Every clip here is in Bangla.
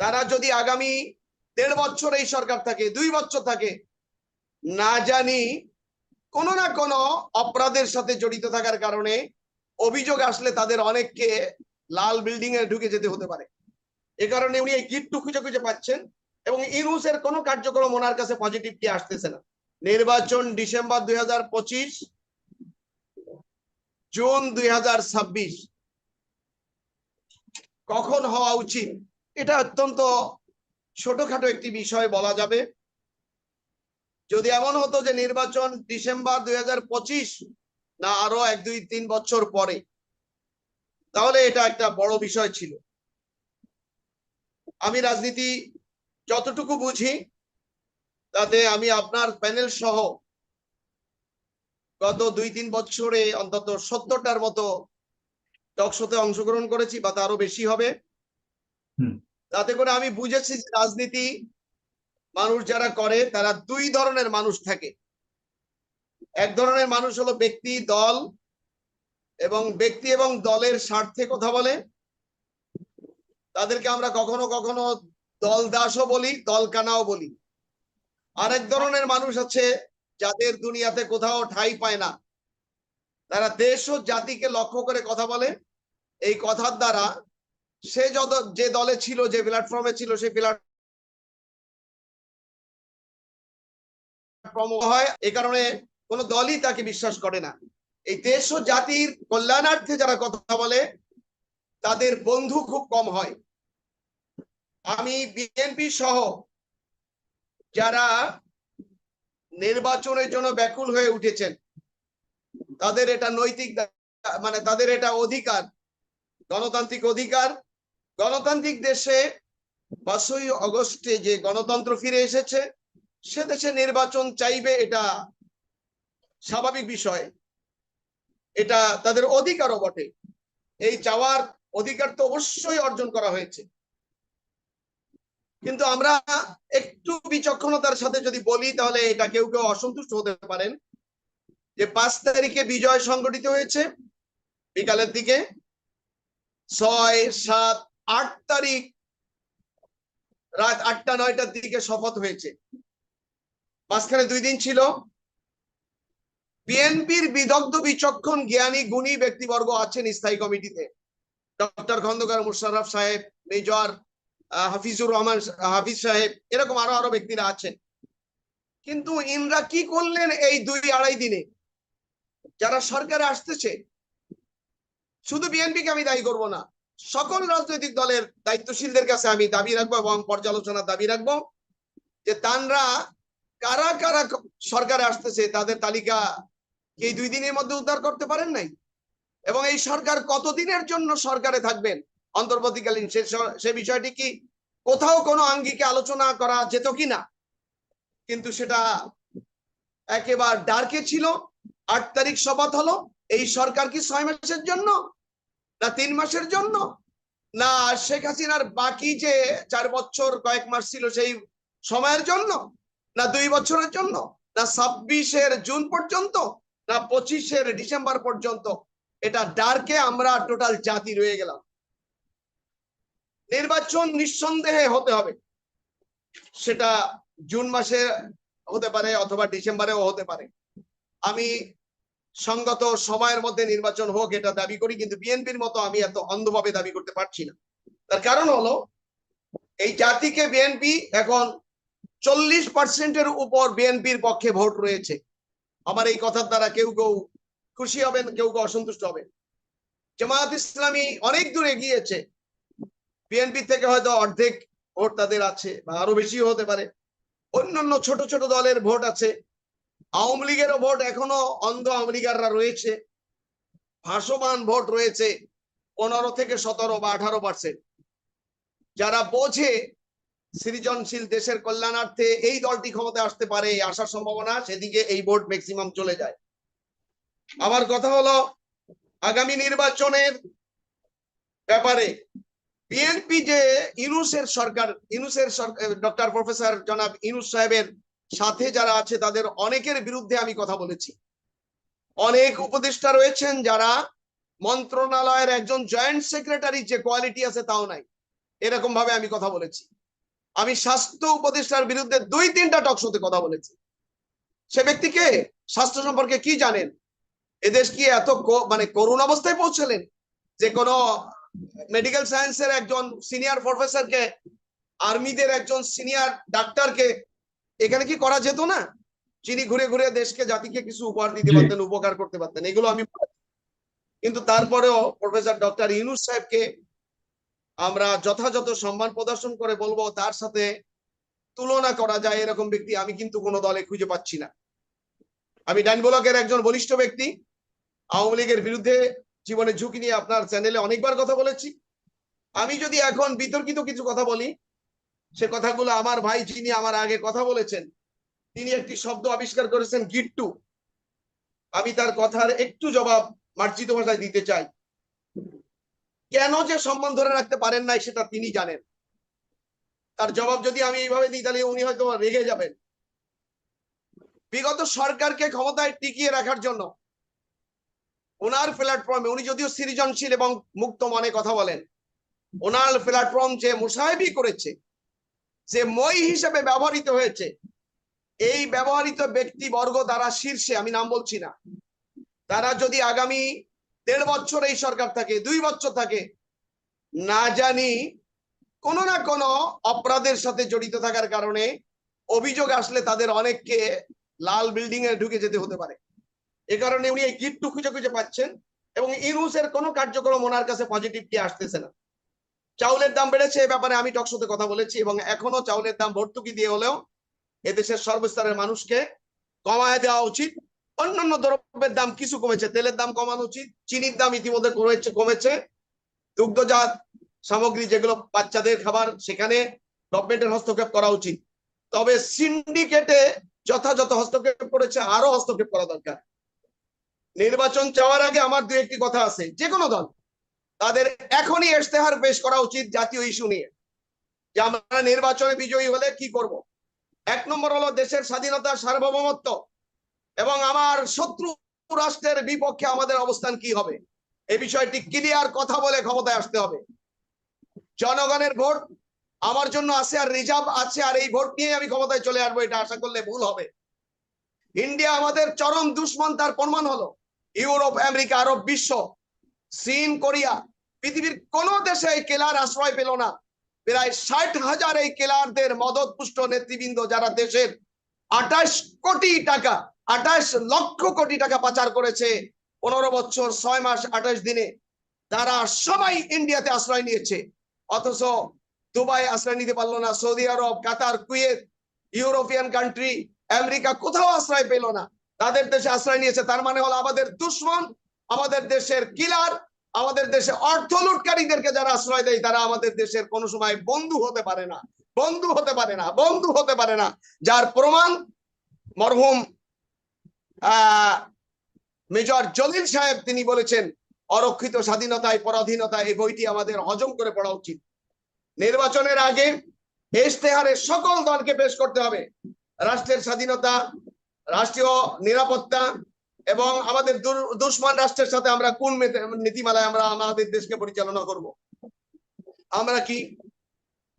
তারা যদি আগামী দেড় বছর এই সরকার থাকে, দুই বছর থাকে, না জানি কোনো না কোনো অপরাধের সাথে জড়িত থাকার কারণে অভিযোগ আসলে তাদের অনেককে লাল বিল্ডিং এ ঢুকে যেতে হতে পারে। এ কারণে উনি এই গিট্টু খুঁজে খুঁজে পাচ্ছেন এবং ইউনুসের কোনো কার্যক্রম ওনার কাছে পজিটিভটি আসতেছে না। নির্বাচন ডিসেম্বর দুই হাজার পঁচিশ, জুন দুই হাজার ছাব্বিশ, কখন হওয়া উচিত? এটা অত্যন্ত ছোটখাটো একটি বিষয় বলা যাবে। যদি এমন হতো যে নির্বাচন ডিসেম্বর দুই হাজার পঁচিশ না আরও এক, দুই, তিন বছর পরে, তাহলে এটা একটা বড় বিষয় ছিল। আমি রাজনীতি যতটুকু বুঝি, তাতে আমি আপনার প্যানেল সহ গত দুই, তিন বছরে অন্তত সত্তরটার মতো টকশোতে অংশগ্রহণ করেছি, বা তারও বেশি হবে। তাতে করে আমি বুঝেছি যে রাজনীতি মানুষ যারা করে, তারা দুই ধরনের মানুষ থাকে। এক ধরনের মানুষ হলো ব্যক্তি, দল এবং ব্যক্তি এবং দলের স্বার্থে কথা বলে। তাদেরকে আমরা কখনো কখনো দল দাসও বলি, দল কানাও বলি। আরেক ধরনের মানুষ আছে যাদের দুনিয়াতে কোথাও ঠাঁই পায় না। তারা দেশ ও জাতিকে লক্ষ্য করে কথা বলে। এই কথার দ্বারা সে যত, যে দলে ছিল, যে প্ল্যাটফর্মে ছিল, সেই প্ল্যাটফর্ম হয়। এ কারণে কোন দলই তাকে বিশ্বাস করে না। এই দেশ ও জাতির কল্যাণার্থে যারা কথা বলে, তাদের বন্ধু খুব কম হয়। আমি বিএনপি সহ যারা নির্বাচনের জন্য ব্যাকুল হয়ে উঠেছেন, তাদের এটা নৈতিক মানে তাদের এটা অধিকার, গণতান্ত্রিক অধিকার গণতান্ত্রিক দেশে পাঁচই অগস্টে যে গণতন্ত্র ফিরে এসেছে, সে দেশে নির্বাচন চাইবে এটা স্বাভাবিক বিষয়। এটা তাদের অধিকারও বটে। এই চাওয়ার অধিকার তো অবশ্যই অর্জন করা হয়েছে। কিন্তু আমরা একটু বিচক্ষণতার সাথে যদি বলি, তাহলে এটা কেউ কেউ অসন্তুষ্ট হতে পারেন যে পাঁচ তারিখে বিজয় সংগঠিত হয়েছে। বিকালের দিকে ছয়, সাত আট তারিখ রাত আটটা, নয়টার দিকে শপথ হয়েছে। মাঝখানে দুই দিন ছিল। বিএনপির বিদগ্ধ, বিচক্ষণ, জ্ঞানী, গুণী ব্যক্তিবর্গ আছেন স্থায়ী কমিটিতে। ডক্টর খন্দকার মুশারফ সাহেব, মেজর হাফিজুর রহমান, হাফিজ সাহেব, এরকম আরও আরও ব্যক্তিরা আছেন। কিন্তু ইনরা কি করলেন এই দুই আড়াই দিনে? যারা সরকারে আসতেছে, শুধু বিএনপিকে আমি দায়ী করব না সকল রাজনৈতিক দলের দায়িত্বশীলদের কাছে আমি দাবি রাখব এবং পর্যালোচনার দাবি রাখব যে তানরা কারা কারা সরকারে আসতেছে, তাদের তালিকা এই দুই দিনের মধ্যে উদ্ধার করতে পারেন নাই? এবং এই সরকার কতদিনের জন্য সরকারে থাকবেন? অন্তর্বর্তীকালীন সে বিষয়টি কি কোথাও কোনো আঙ্গিকে আলোচনা করা যেত কিনা? কিন্তু সেটা একেবারে ডার্কে ছিল। আট তারিখ শপথ হলো। এই সরকার কি ছয় মাসের জন্য না তিন মাসের জন্য? না, শেখ হাসিনার বাকি যে চার বছর কয়েক মাস ছিল সেই সময়ের জন্য? না, দুই বছরের জন্য? না, ছাব্বিশের জুন পর্যন্ত? না, পঁচিশের ডিসেম্বর পর্যন্ত? এটা ডার্কে আমরা টোটাল জাতি রয়ে গেলাম। নির্বাচন নিঃসন্দেহে হতে হবে। সেটা জুন মাসে হতে পারে অথবা ডিসেম্বরেও হতে পারে। আমি সঙ্গত সময়ের মধ্যে নির্বাচন হোক এটা দাবি করি, কিন্তু বিএনপির মতো আমি এত অন্ধভাবে দাবি করতে পারছি না। তার কারণ হলো, এই জাতিকে বিএনপি এখন চল্লিশ পার্সেন্টের উপর বিএনপির পক্ষে ভোট রয়েছে। আমার এই কথার দ্বারা কেউ কেউ খুশি হবেন, কেউ কেউ অসন্তুষ্ট হবেন। জামায়াত ইসলামী অনেক দূর এগিয়েছে। বিএনপি থেকে হয়তো অর্ধেক ভোট তাদের আছে, বা আরও বেশিও হতে পারে। অন্যান্য ছোট ছোট দলের ভোট আছে। আওয়ামী লীগেরও ভোট এখনও অন্ধ আওয়ামী লীগাররা রয়েছে। ভাসমান ভোট রয়েছে পনেরো থেকে সতেরো বা আঠারো পার্সেন্ট যারা বোঝে সৃজনশীল দেশের কল্যাণার্থে এই দলটি ক্ষমতায় আসতে পারে আসার সম্ভাবনা, সেদিকে এই ভোট ম্যাক্সিমাম চলে যায়। আমার কথা হলো, আগামী নির্বাচনের ব্যাপারে বিএনপি যে ইউনুসের সরকার, ইউনুসের ডক্টর প্রফেসর জনাব ইনুস সাহেবের সাথে যারা আছে তাদের অনেকের বিরুদ্ধে আমি কথা বলেছি। অনেক উপদেষ্টা রয়েছেন যারা মন্ত্রণালয়ের একজন জয়েন্ট সেক্রেটারি যে কোয়ালিটি আছে তাও নাই। এরকম ভাবে আমি কথা বলেছি। আমি স্বাস্থ্য উপদেষ্টার বিরুদ্ধে দুই তিনটা টকশোতে কথা বলেছি। সে ব্যক্তিকে স্বাস্থ্য সম্পর্কে কি জানেন? এদেশ কি এত মানে করুণ অবস্থায় পৌঁছলেন? যে কোনো মেডিকেল সায়েন্সের একজন সিনিয়র প্রফেসরকে আর্মিদের একজন সিনিয়র ডাক্তারকে এখানে কি করা যেত না? যিনি ঘুরে ঘুরে দেশকে জাতিকে কিছু উপহার দিতে পারতেন উপকার করতে পারতেন এগুলো আমি কিন্তু তারপরেও প্রফেসর ডক্টর ইউনুস সাহেবকে আমরা যথাযথ সম্মান প্রদর্শন করে বলব তার সাথে তুলনা করা যায় এরকম ব্যক্তি আমি কিন্তু কোনো দলে খুঁজে পাচ্ছি না। আমি ডাইন ব্লকের একজন বলিষ্ঠ ব্যক্তি আওয়ামী লীগের বিরুদ্ধে জীবনে ঝুঁকি নিয়ে আপনার চ্যানেলে অনেকবার কথা বলেছি। আমি যদি এখন বিতর্কিত কিছু কথা বলি সে কথাগুলো আমার ভাই যিনি আমার আগে কথা বলেছেন, তিনি একটি শব্দ আবিষ্কার করেছেন, গিট্টু। আমি তার কথার একটু জবাব মার্জিত ভাষায় দিতে চাই। কেন যে সম্মান ধরে রাখতে পারেন নাই সেটা তিনি জানেন। তার জবাব যদি আমি এইভাবে দিই, তাহলে উনি হয়তো রেগে যাবেন। বিগত সরকারকে ক্ষমতায় টিকিয়ে রাখার জন্য ওনার প্ল্যাটফর্মে উনি যদিও সৃজনশীল এবং মুক্ত মনে কথা বলেন, ওনার প্ল্যাটফর্ম যে মুসাহেবি করেছে যে মই হিসেবে ব্যবহৃত হয়েছে, এই ব্যবহৃত ব্যক্তি বর্গ দ্বারা শীর্ষে, আমি নাম বলছি না, তারা যদি আগামী দেড় বছর এই সরকার থাকে, দুই বছর থাকে, না জানি কোনো না কোনো অপরাধের সাথে জড়িত থাকার কারণে অভিযোগ আসলে তাদের অনেককে লাল বিল্ডিং এ ঢুকে যেতে হতে পারে। এ কারণে উনি এই গিট্টু খুঁজে খুঁজে পাচ্ছেন এবং ইউনুসের কোনো কার্যক্রম ওনার কাছে পজিটিভটি আসতেছে না। চাউলের দাম বেড়েছে, এ ব্যাপারে আমি টকশোতে কথা বলেছি এবং এখনও চাউলের দাম ভর্তুকি দিয়ে হলেও এদেশের সর্বস্তরের মানুষকে কমায় দেওয়া উচিত। অন্যান্য দ্রব্যের দাম কিছু কমেছে, তেলের দাম কমানো উচিত, চিনির দাম ইতিমধ্যে কমেছে কমেছে। দুগ্ধজাত সামগ্রী যেগুলো বাচ্চাদের খাবার, সেখানে গভর্নমেন্টের হস্তক্ষেপ করা উচিত। তবে সিন্ডিকেটে যথাযথ হস্তক্ষেপ করেছে আরও হস্তক্ষেপ করা দরকার। নির্বাচন চাওয়ার আগে আমার দু একটি কথা আছে যে কোনো দল তাদের এখনই ইশতেহার পেশ করা উচিত জাতীয় ইস্যু নিয়ে যে আমরা নির্বাচনে বিজয়ী হলে কি করব? এক নম্বর হলো দেশের স্বাধীনতা সার্বভৌমত্ব এবং আমার শত্রু রাষ্ট্রের বিপক্ষে আমাদের অবস্থান কি হবে? এই বিষয়টি ক্লিয়ার কথা বলে ক্ষমতায় আসতে হবে। জনগণের ভোট, আমার জন্য আছে আর রিজার্ভ আছে আর এই ভোট নিয়ে আমি ক্ষমতায় চলে আসব, এটা আশা করলে ভুল হবে। ইন্ডিয়া আমাদের চরম দুশ্মন, তার প্রমাণ হলো ইউরোপ, আমেরিকা, আরব বিশ্ব চীন, কোরিয়া পৃথিবীর কোন দেশে এই কেলার আশ্রয় পেল না। প্রায় ষাট হাজার এই কেলারদের মদত পুষ্ট নেতৃবৃন্দ যারা দেশের আঠাশ কোটি টাকা, আঠাশ লক্ষ কোটি টাকা পাচার করেছে, পনেরো বছর, ছয় মাস, আঠাশ দিনে, তারা সবাই ইন্ডিয়াতে আশ্রয় নিয়েছে। অথচ দুবাই আশ্রয় নিতে পারল না, Saudi Arab, Qatar, Kuwait, European country, America কোথাও আশ্রয় পেল না। তাদের দেশে আশ্রয় নিয়েছে, তার মানে হলো আমাদের দুশ্মন আমাদের দেশের কিলার আমাদের দেশে অর্থ লুটকারীদেরকে যারা আশ্রয় দেয়, তারা আমাদের দেশের কোনো সময় বন্ধু হতে পারে না। বন্ধু হতে পারে না, বন্ধু হতে পারে না। যার প্রমাণ মরহুম মেজর জলিল সাহেব তিনি বলেছেন, অরক্ষিত স্বাধীনতায় পরাধীনতা এই বইটি আমাদের হজম করে পড়া উচিত। নির্বাচনের আগে ইশতেহারে সকল দলকে পেশ করতে হবে। রাষ্ট্রের স্বাধীনতা, রাষ্ট্রীয় নিরাপত্তা এবং আমাদের দুর- দুশ্মন রাষ্ট্রের সাথে আমরা কোন নীতিমালায় আমরা আমাদের দেশকে পরিচালনা করব? আমরা কি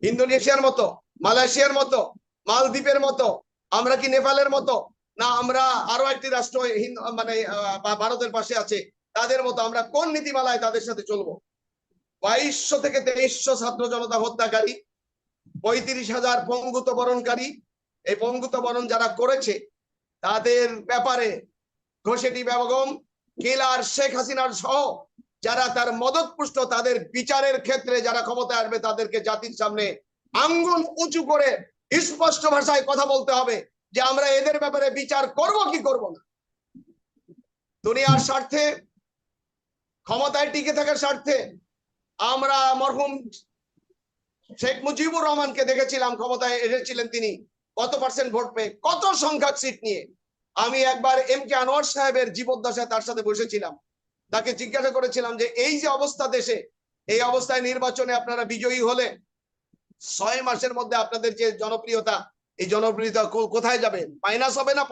ইন্দোনেশিয়ার মতো, মালয়েশিয়ার মতো, মালদ্বীপের মতো, আমরা কি নেপালের মতো, না আমরা আরও একটি রাষ্ট্র মানে ভারতের পাশে আছে, তাদের মতো আমরা কোন নীতিমালায় তাদের সাথে চলবো? বাইশশো থেকে তেইশশো ছাত্র জনতা হত্যাকারী, পঁয়ত্রিশ হাজার পঙ্গুত বরণকারী, এই পঙ্গুত বরণ যারা করেছে, তাদের ব্যাপারে ঘোষেটি বেগম কিলার শেখ হাসিনার সহ যারা তার মদতপুষ্ট তাদের বিচারের ক্ষেত্রে যারা ক্ষমতায় আসবে তাদেরকে জাতির সামনে আঙ্গুল উঁচু করে স্পষ্ট ভাষায় কথা বলতে হবে যে আমরা এদের ব্যাপারে বিচার করব কি করব না। দুনিয়ার স্বার্থে, ক্ষমতায় টিকে থাকার স্বার্থে আমরা মরহুম শেখ মুজিবুর রহমানকে দেখেছিলাম, ক্ষমতায় এসেছিলেন তিনি, কত পার্সেন্ট ভোট পেয়ে, কত সংখ্যক সিট নিয়ে। আমি একবার এম কে আনোয়ার সাহেবের জীবদ্দশায় তার সাথে বসেছিলাম। তাকে জিজ্ঞাসা করেছিলাম যে, এই যে অবস্থা দেশে, এই অবস্থায় নির্বাচনে আপনারা বিজয়ী হলে ছয় মাসের মধ্যে আপনাদের যে জনপ্রিয়তা, এই জনপ্রিয়তা কোথায় যাবে? মাইনাস হবে না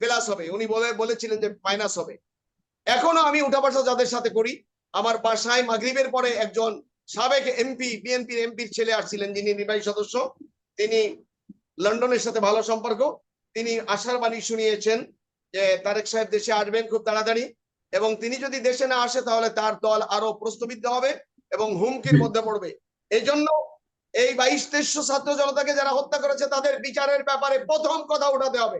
প্লাস হবে? উনি বলে, বলেছিলেন যে, মাইনাস হবে। এখনও আমি উঠা বসা যাদের সাথে করি, আমার বাসায় মাগরিবের পরে একজন সাবেক এমপি বিএনপির এমপির ছেলে আসছিলেন যিনি নির্বাহী সদস্য। তিনি লন্ডনের সাথে ভালো সম্পর্ক। তিনি আশার বাণী শুনিয়েছেন যে তারেক সাহেব দেশে আসবেন খুব তাড়াতাড়ি এবং তিনি যদি দেশে না আসে তাহলে তার দল আরও প্রশ্নবিদ্ধ হবে এবং হুমকির মধ্যে পড়বে। এই জন্য এই বাইশ তেইশশো ছাত্র জনতাকে যারা হত্যা করেছে তাদের বিচারের ব্যাপারে প্রথম কথা উঠাতে হবে।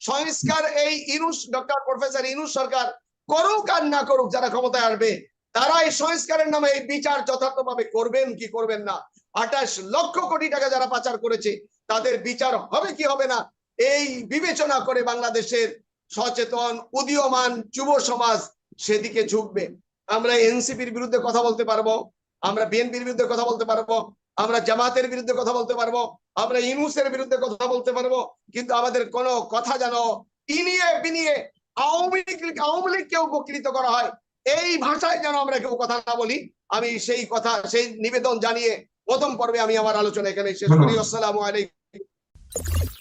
সংস্কার এই ইনুস ডক্টর প্রফেসর ইনুস সরকার করুক আর না করুক যারা ক্ষমতায় আসবে তারা এই সংস্কারের নামে এই বিচার যথার্থভাবে করবেন কি করবেন না। আঠাশ লক্ষ কোটি টাকা যারা পাচার করেছে তাদের বিচার হবে কি হবে না এই বিবেচনা করে বাংলাদেশের সচেতন উদীয়মান যুব সমাজ সেদিকে ঝুঁকবে। আমরা এনসিপির বিরুদ্ধে কথা বলতে পারব আমরা বিএনপির বিরুদ্ধে কথা বলতে পারব আমরা জামাতের বিরুদ্ধে কথা বলতে পারব আমরা ইনুসের বিরুদ্ধে কথা বলতে পারব কিন্তু আমাদের কোন কথা যেন ইনিয়ে বিনিয়ে আওয়ামী লীগ আওয়ামী লীগকেও উপকৃত করা হয় এই ভাষায় যেন আমরা কেউ কথা না বলি আমি সেই কথা সেই নিবেদন জানিয়ে প্রথম পর্বে আমি আমার আলোচনা এখানে শেষ করি। আসসালামু আলাইকুম।